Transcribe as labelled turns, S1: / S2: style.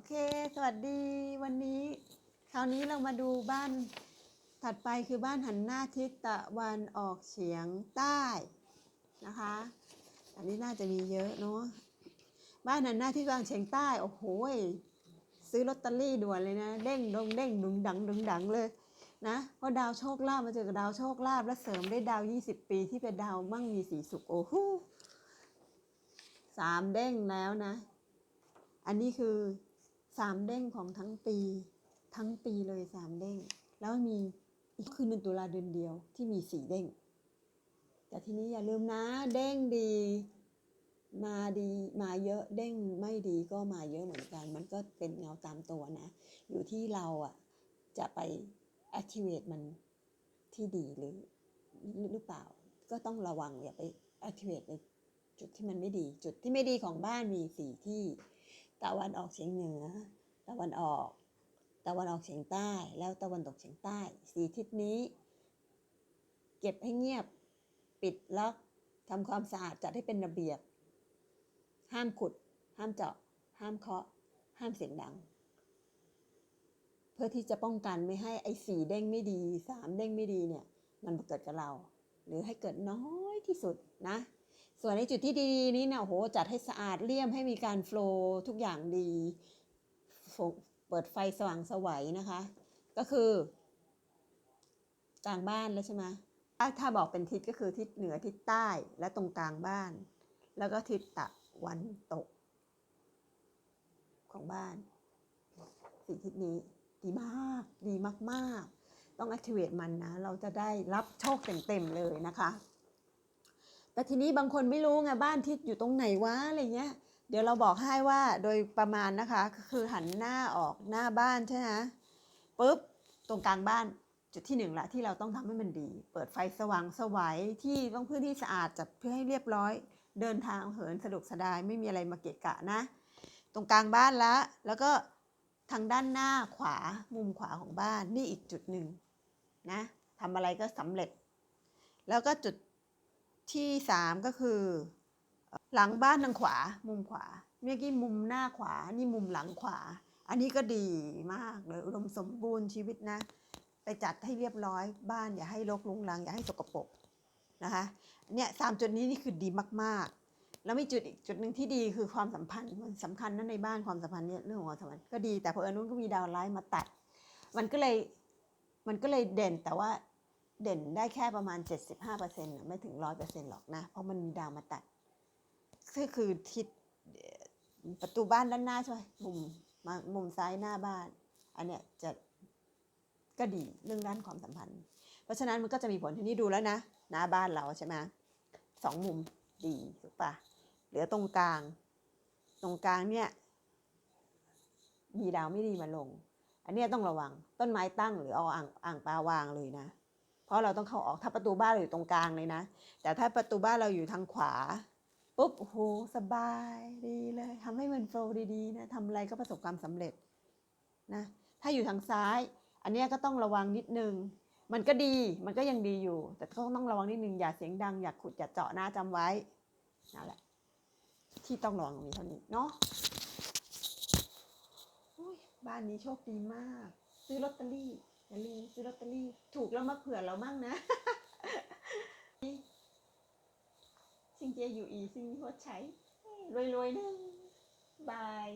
S1: อเค สวัสดีวันนี้ คราวนี้เรามาดูบ้านถัดไปคือบ้านหันหน้าทิศตะวันออกเฉียงใต้นะคะ อันนี้น่าจะมีเยอะเนาะบ้านหันหน้าทิศตะวันออกเฉียงใต้ โอ้โหซื้อลอตเตอรี่ด่วนเลยนะเด้งดงเด้งดึงดังดึงดังเลยนะเพราะดาวโชคลาภมาเจอกับดาวโชคลาภและเสริมได้วยดาว 20 ปีที่เป็นดาวมั่งมีสีสุขโอ้โหสามเด้งแล้วนะ อันนี้คือ สามเด้งของทั้งปี ทั้งปีเลยสามเด้ง แล้วมีอีกคือหนึ่งตุลาเดือนเดียวที่มีสี่เด้ง แต่ทีนี้อย่าลืมนะ เด้งดี มาดีมาเยอะเด้งไม่ดีก็มาเยอะเหมือนกัน มันก็เป็นเงาตามตัวนะ อยู่ที่เราอะจะไป activate มันที่ดีหรือหรือเปล่า ก็ต้องระวังอย่าไป activate ในจุดที่มันไม่ดี จุดที่ไม่ดีของบ้านมีสี่ที่ ตะวันออกเฉียงเหนือ ตะวันออก ตะวันออกเฉียงใต้ แล้วตะวันตกเฉียงใต้สีทิศนี้ เก็บให้เงียบ ปิดล็อกทำความสะอาดจัดให้เป็นระเบียบ ห้ามขุด ห้ามเจาะ ห้ามเคาะ ห้ามเสียงดัง เพื่อที่จะป้องกันไม่ให้ไอ้สีเด้งไม่ดีสามเด้งไม่ดีเนี่ย มันมาเกิดกับเรา หรือให้เกิดน้อยที่สุดนะ ส่วนในจุดที่ดีๆนี้นี่ยโหจัดให้สะอาดเลี่ยมให้มีการโฟล์ทุกอย่างดี เปิดไฟสว่างสวัยนะคะ ก็คือกลางบ้านแล้วใช่ไหมถ้าถ้าบอกเป็นทิศก็คือทิศเหนือทิศใต้และตรงกลางบ้าน แล้วก็ทิศตะวันตก ของบ้านสี่ทิศนี้ดีมากดีมากๆ ต้อง activate มันนะ เราจะได้รับโชคเต็มๆเลยนะคะ แต่ทีนี้บางคนไม่รู้ไงบ้านทิศอยู่ตรงไหนวะอะไรเงี้ย เดี๋ยวเราบอกให้ว่าโดยประมาณนะคะก็คือหันหน้าออกหน้าบ้านใช่ไหมปุ๊บตรงกลางบ้านจุดที่หนึ่งละที่เราต้องทำให้มันดี เปิดไฟสว่างสวัยที่ต้องพื้นที่สะอาดจัดเพื่อให้เรียบร้อย เดินทางเหินสะดวกสบายไม่มีอะไรมาเกะกะนะ ตรงกลางบ้านละ แล้วก็ทางด้านหน้าขวามุมขวาของบ้านนี่อีกจุดหนึ่งนะทำอะไรก็สำเร็จ แล้วก็จุด ที่สามก็คือ หลังบ้านทางขวา มุมขวา เมื่อกี้มุมหน้าขวา นี่มุมหลังขวา อันนี้ก็ดีมากเลยอุดมสมบูรณ์ชีวิตนะ ไปจัดให้เรียบร้อยบ้านอย่าให้รกรุงรัง อย่าให้สกปรกนะคะเนี่ยสามจุดนี้นี่คือดีมากๆ แล้วมีจุดอีกจุดหนึ่งที่ดีคือความสัมพันธ์มันสำคัญนะในบ้านความสัมพันธ์เนี่ยเรื่องของความสัมพันธ์ก็ดีแต่พอเอิญนู้นก็มีดาวร้ายมาตัด มันก็เลยมันก็เลยเด่นแต่ว่า เด่นได้แค่ประมาณ 75%นะไม่ถึง 100%หรอกนะ เพราะมันมีดาวมาตัดก็คือทิศประตูบ้านด้านหน้าใช่ไหมมุมมามุมซ้ายหน้าบ้าน อันเนี้ยจะก็ดีเรื่องด้านความสัมพันธ์ เพราะฉะนั้นมันก็จะมีผลที่นี่ดูแล้วนะหน้าบ้านเราใช่ไหมสองมุมดีถูกปะเหลือตรงกลาง ตรงกลางเนี่ยมีดาวไม่ดีมาลง อันเนี้ยต้องระวังต้นไม้ตั้งหรือเอาอ่างอ่างปลาวางเลยนะ เพราะเราต้องเข้าออกถ้าประตูบ้านเราอยู่ตรงกลางเลยนะ แต่ถ้าประตูบ้านเราอยู่ทางขวาปุ๊บโหสบายดีเลยทำให้มันโฟล์ดีๆนะทำอะไรก็ประสบความสำเร็จนะถ้าอยู่ทางซ้าย อันนี้ก็ต้องระวังนิดนึง มันก็ดีมันก็ยังดีอยู่ แต่ก็ต้องระวังนิดนึงอย่าเสียงดังอย่าขุดอย่าเจาะหนะจำไว้นั่นแหละที่ต้องระวังตรงนี้เท่านี้เนาะบ้านนี้โชคดีมาก ซื้อลอตเตอรี่ อย่าลืมซื้อลอตเตอรี่ถูกแล้วมาเผื่อเรามั่งนะซิงเจียอยู่อีซิงหัวใช้รวยๆนะบาย